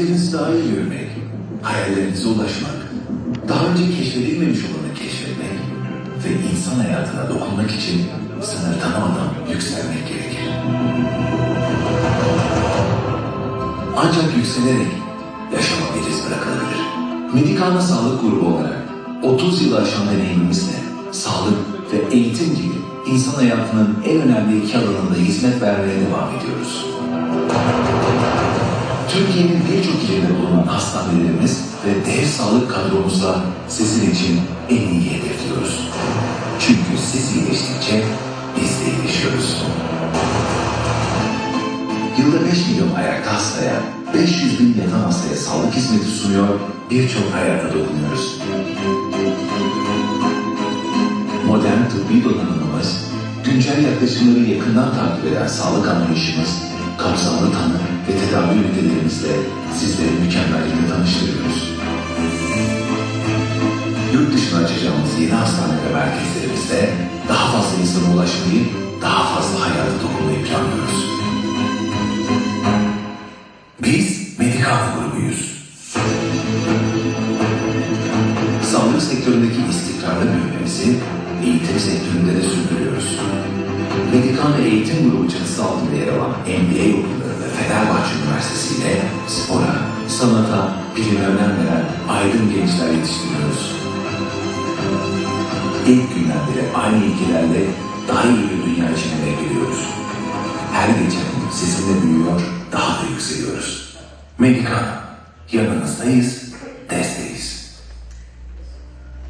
Hedeflerinizi daha iyi görmek, hayallerinize ulaşmak, daha önce keşfedilmemiş olanı keşfetmek ve insan hayatına dokunmak için sınır tanımadan yükselmek gerekir. Ancak yükselerek yaşama bir iz bırakılabilir. Medikana Sağlık Grubu olarak 30 yıl aşan deneyimimizle sağlık ve eğitim gibi insan hayatının en önemli iki alanında hizmet vermeye devam ediyoruz. Türkiye'nin birçok ilinde bulunan hastanelerimiz ve dev sağlık kadromuzla sizin için en iyi hedefliyoruz. Çünkü siz iyileştikçe biz de iyileşiyoruz. Yılda 5 milyon ayakta hastaya, 500 bin yatan hastaya sağlık hizmeti sunuyor, birçok hayata dokunuyoruz. Modern tıbbi donanımımız, güncel yaklaşımları yakından takip eden sağlık anlayışımız, kapsamlı tanı ve tedavi ünitelerimizle sizleri mükemmellikle tanıştırıyoruz. Yurt dışına açacağımız yeni hastane ve merkezlerimizde daha fazla insana ulaşmayı, daha fazla hayata dokunmayı planlıyoruz. Biz Medikana grubuyuz. Sağlık sektöründeki istikrarlı büyümemizi eğitim sektöründe de sürdürüyoruz. Medikana Eğitim Grubu çatısı altında yetiştiriyoruz. İlk günden beri aynı ilkelerle daha iyi bir dünya için emek veriyoruz. Her geçen gün sizinle büyüyor, daha da yükseliyoruz. Medikana, yanınızdayız, desteğiz.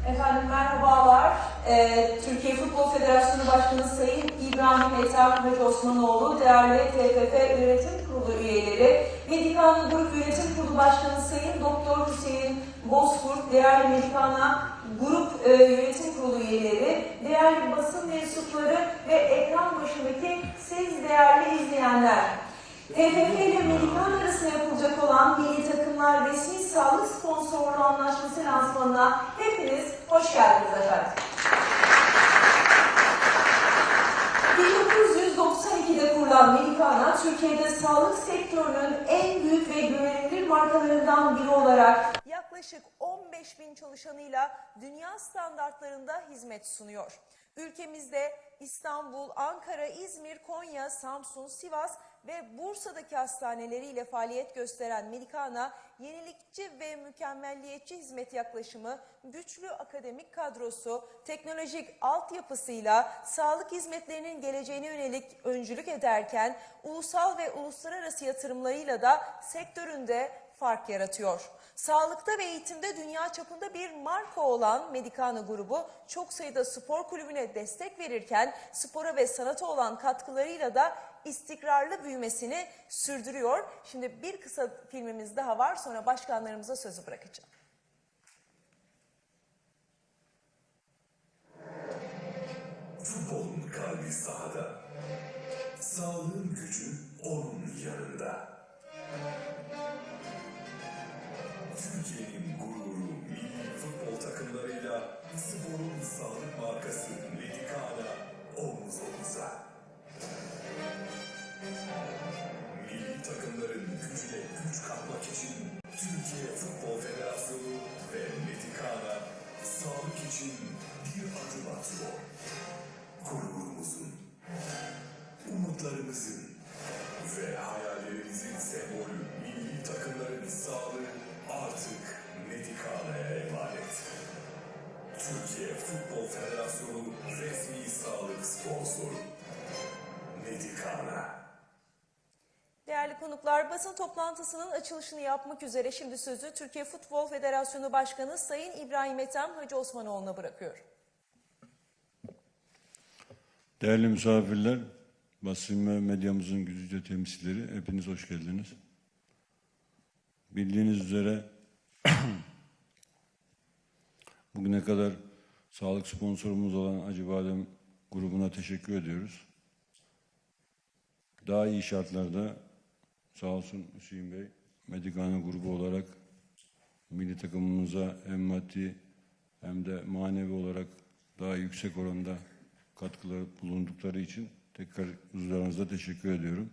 Efendim merhabalar. Ee, Türkiye Futbol Federasyonu Başkanı Sayın İbrahim Ethem Hacı Osmanoğlu, değerli TFF Yönetim Kurulu üyeleri, Medikana Grup Yönetim Kurulu Başkanı Sayın Doktor Hüseyin Bozkurt, değerli Medikana Grup e, Yönetim Kurulu üyeleri, değerli basın mensupları ve ekran başındaki siz değerli izleyenler. TFF ile Medikana arasında yapılacak olan milli takımlar resmi sağlık sponsorluğu anlaşması lansmanına hepiniz hoş geldiniz efendim. Kurulan Medikana, Türkiye'de sağlık sektörünün en büyük ve güvenilir markalarından biri olarak yaklaşık 15 bin çalışanıyla dünya standartlarında hizmet sunuyor. Ülkemizde İstanbul, Ankara, İzmir, Konya, Samsun, Sivas ve Bursa'daki hastaneleriyle faaliyet gösteren Medikana, yenilikçi ve mükemmelliyetçi hizmet yaklaşımı, güçlü akademik kadrosu, teknolojik altyapısıyla sağlık hizmetlerinin geleceğine yönelik öncülük ederken, ulusal ve uluslararası yatırımlarıyla da sektöründe fark yaratıyor. Sağlıkta ve eğitimde dünya çapında bir marka olan Medikana grubu çok sayıda spor kulübüne destek verirken spora ve sanata olan katkılarıyla da istikrarlı büyümesini sürdürüyor. Şimdi bir kısa filmimiz daha var sonra başkanlarımıza sözü bırakacağım. Futbolun kalbi sahada. Sağlığın gücü onun yanında. İçin bir adım atıyor. Gururumuzun, umutlarımızın ve hayallerimizin sembolü milli takımların sağlığı artık Medikana'ya emanet. Türkiye Futbol Federasyonu resmi sağlık sponsoru. Medikana. Değerli konuklar basın toplantısının açılışını yapmak üzere şimdi sözü Türkiye Futbol Federasyonu Başkanı Sayın İbrahim Ethem Hacı Osmanoğlu'na bırakıyorum. Değerli misafirler, basın ve medyamızın güzide temsilcileri, hepiniz hoş geldiniz. Bildiğiniz üzere bugüne kadar sağlık sponsorumuz olan Acıbadem grubuna teşekkür ediyoruz. Daha iyi şartlarda sağ olsun Hüseyin Bey, Medikana grubu olarak milli takımımıza hem maddi hem de manevi olarak daha yüksek oranda katkıları bulundukları için tekrar huzurlarınızda teşekkür ediyorum.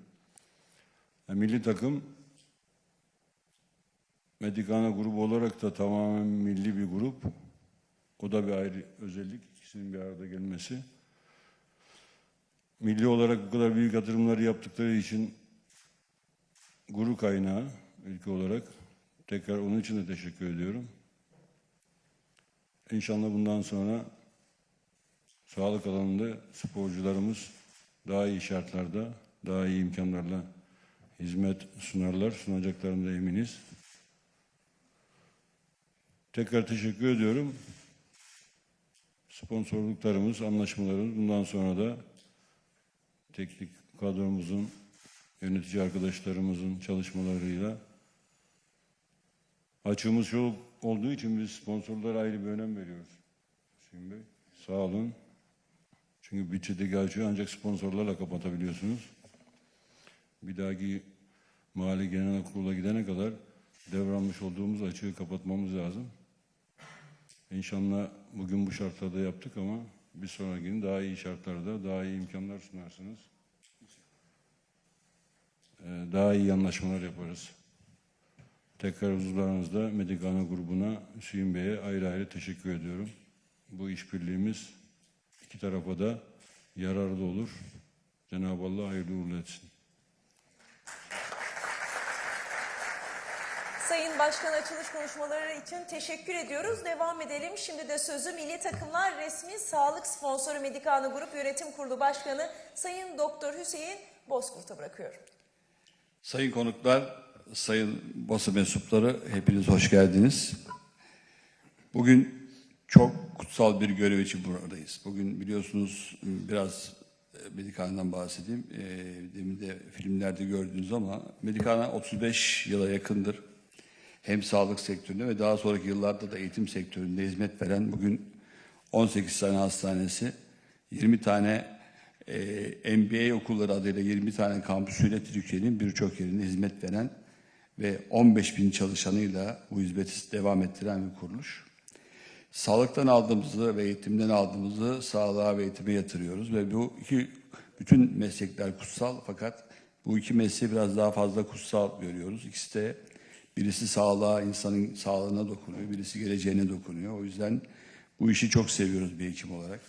Milli takım Medikana grubu olarak da tamamen milli bir grup. O da bir ayrı özellik. ikisinin bir arada gelmesi. Milli olarak bu kadar büyük yatırımları yaptıkları için gurur kaynağı ülke olarak. Tekrar onun için de teşekkür ediyorum. İnşallah bundan sonra sağlık alanında sporcularımız daha iyi şartlarda, daha iyi imkanlarla hizmet sunarlar, sunacaklarına eminiz. Tekrar teşekkür ediyorum. Sponsorluklarımız, anlaşmalarımız bundan sonra da teknik kadromuzun, yönetici arkadaşlarımızın çalışmalarıyla açığımız çok olduğu için biz sponsorlara ayrı bir önem veriyoruz. Hüseyin Bey, sağ olun. Çünkü bütçedeki açığı ancak sponsorlarla kapatabiliyorsunuz. Bir dahaki mali genel kurula gidene kadar devralmış olduğumuz açığı kapatmamız lazım. İnşallah bugün bu şartlarda yaptık ama bir sonraki gün daha iyi şartlarda daha iyi imkanlar sunarsınız. Ee, Daha iyi anlaşmalar yaparız. Tekrar huzurlarınızda Medikana grubuna Hüseyin Bey'e ayrı ayrı teşekkür ediyorum. Bu işbirliğimiz iki tarafa da yararlı olur. Cenab-ı Allah hayırlı uğurlu etsin. Sayın Başkan açılış konuşmaları için teşekkür ediyoruz. Devam edelim. Şimdi de sözü Milli Takımlar resmi sağlık sponsoru Medikana Grup Yönetim Kurulu Başkanı Sayın Doktor Hüseyin Bozkurt'a bırakıyorum. Sayın konuklar, sayın basın mensupları hepiniz hoş geldiniz. Bugün çok kutsal bir görev için buradayız. Bugün biliyorsunuz biraz e, Medikana'dan bahsedeyim. E, Demin de filmlerde gördünüz ama Medikana 35 yıla yakındır. Hem sağlık sektöründe ve daha sonraki yıllarda da eğitim sektöründe hizmet veren bugün 18 tane hastanesi, 20 tane e, MBA okulları adıyla 20 tane kampüsüyle Türkiye'nin birçok yerinde hizmet veren ve 15 bin çalışanıyla bu hizmeti devam ettiren bir kuruluş. Sağlıktan aldığımızı ve eğitimden aldığımızı sağlığa ve eğitime yatırıyoruz ve bu iki bütün meslekler kutsal fakat bu iki mesleği biraz daha fazla kutsal görüyoruz. İkisi de birisi sağlığa, insanın sağlığına dokunuyor, birisi geleceğine dokunuyor. O yüzden bu işi çok seviyoruz bir hekim olarak.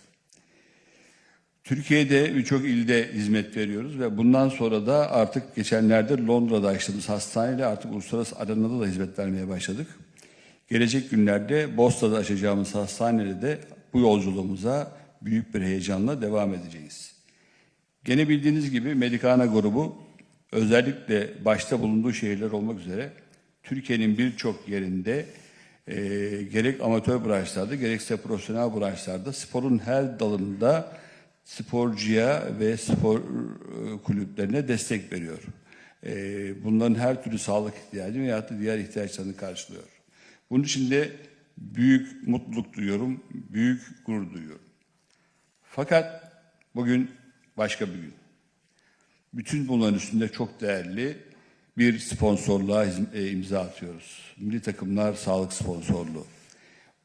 Türkiye'de birçok ilde hizmet veriyoruz ve bundan sonra da artık geçenlerde Londra'da açtığımız hastaneyle artık uluslararası arenada da hizmet vermeye başladık. Gelecek günlerde Boston'da açacağımız hastanede de bu yolculuğumuza büyük bir heyecanla devam edeceğiz. Gene bildiğiniz gibi Medikana grubu özellikle başta bulunduğu şehirler olmak üzere Türkiye'nin birçok yerinde e, gerek amatör branşlarda gerekse profesyonel branşlarda sporun her dalında sporcuya ve spor e, kulüplerine destek veriyor. E, bunların her türlü sağlık ihtiyacı veyahut da diğer ihtiyaçlarını karşılıyor. Bunun için de büyük mutluluk duyuyorum, büyük gurur duyuyorum. Fakat bugün başka bir gün. Bütün bunların üstünde çok değerli bir sponsorluğa e, imza atıyoruz. Milli takımlar sağlık sponsorluğu.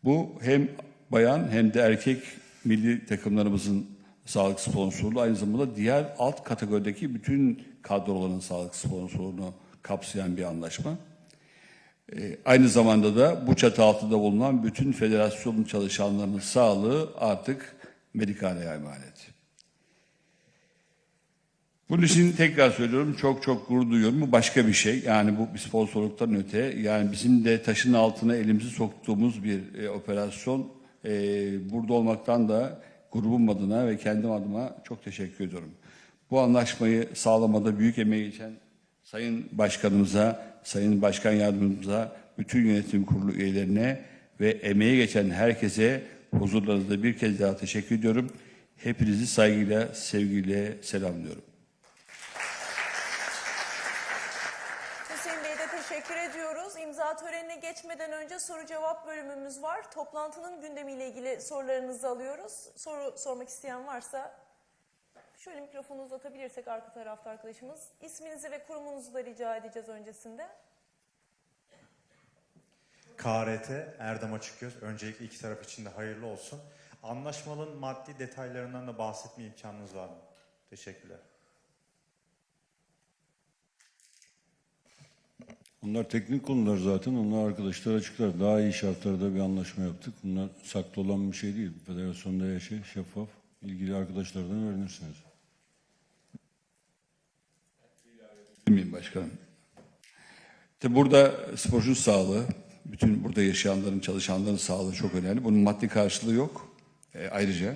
Bu hem bayan hem de erkek milli takımlarımızın sağlık sponsorluğu aynı zamanda diğer alt kategorideki bütün kadroların sağlık sponsorluğunu kapsayan bir anlaşma. Ee, aynı zamanda da bu çatı altında bulunan bütün federasyonun çalışanlarının sağlığı artık Medikana'ya emanet. Bunun için tekrar söylüyorum çok çok gurur duyuyorum. Bu başka bir şey. Yani bu bir sponsorluktan öte. Yani bizim de taşın altına elimizi soktuğumuz bir e, operasyon. E, burada olmaktan da grubum adına ve kendim adıma çok teşekkür ediyorum. Bu anlaşmayı sağlamada büyük emeği geçen Sayın Başkanımıza, Sayın Başkan Yardımcımıza, bütün yönetim kurulu üyelerine ve emeği geçen herkese huzurlarınızda bir kez daha teşekkür ediyorum. Hepinizi saygıyla, sevgiyle selamlıyorum. Hüseyin Bey'e de teşekkür ediyoruz. İmza törenine geçmeden önce soru cevap bölümümüz var. Toplantının gündemiyle ilgili sorularınızı alıyoruz. Soru sormak isteyen varsa şöyle mikrofonu uzatabilirsek arka tarafta arkadaşımız. İsminizi ve kurumunuzu da rica edeceğiz öncesinde. KRT Erdem Açıkgöz. Öncelikle iki taraf için de hayırlı olsun. Anlaşmanın maddi detaylarından da bahsetme imkanınız var mı? Teşekkürler. Onlar teknik konular zaten. Onlar arkadaşlar açıklar. Daha iyi şartlarda bir anlaşma yaptık. Bunlar saklı olan bir şey değil. Federasyonda şey şeffaf. İlgili arkadaşlardan öğrenirsiniz. Bilmiyorum başkanım. İşte burada sporcunun sağlığı, bütün burada yaşayanların, çalışanların sağlığı çok önemli. Bunun maddi karşılığı yok. E, ayrıca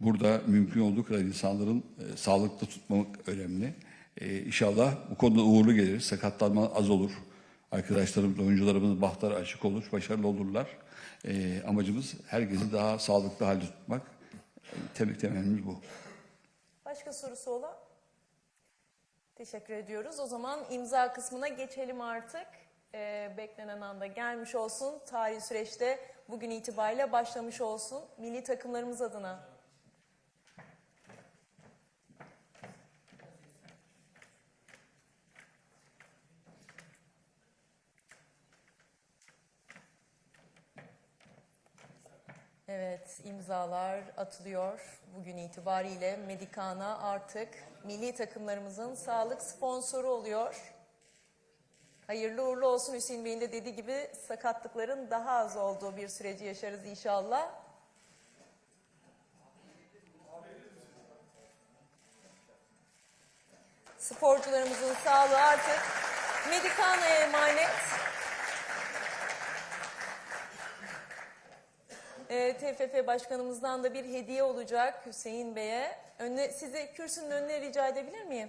burada mümkün olduğu kadar insanların e, sağlıklı tutmak önemli. E, inşallah bu konuda uğurlu gelir, sakatlanma az olur. Arkadaşlarımız, oyuncularımız bahtları açık olur, başarılı olurlar. E, amacımız herkesi daha sağlıklı halde tutmak. E, Temel temennimiz bu. Başka sorusu olan? Teşekkür ediyoruz. O zaman imza kısmına geçelim artık. Ee, beklenen anda gelmiş olsun. Tarihi süreçte bugün itibariyle başlamış olsun. Milli takımlarımız adına. Evet, imzalar atılıyor. Bugün itibariyle Medikana artık milli takımlarımızın sağlık sponsoru oluyor. Hayırlı uğurlu olsun Hüseyin Bey'in de dediği gibi sakatlıkların daha az olduğu bir süreci yaşarız inşallah. Sporcularımızın sağlığı artık Medikana'ya emanet. E, TFF Başkanımızdan da bir hediye olacak Hüseyin Bey'e. Önüne, size kürsünün önüne rica edebilir miyim?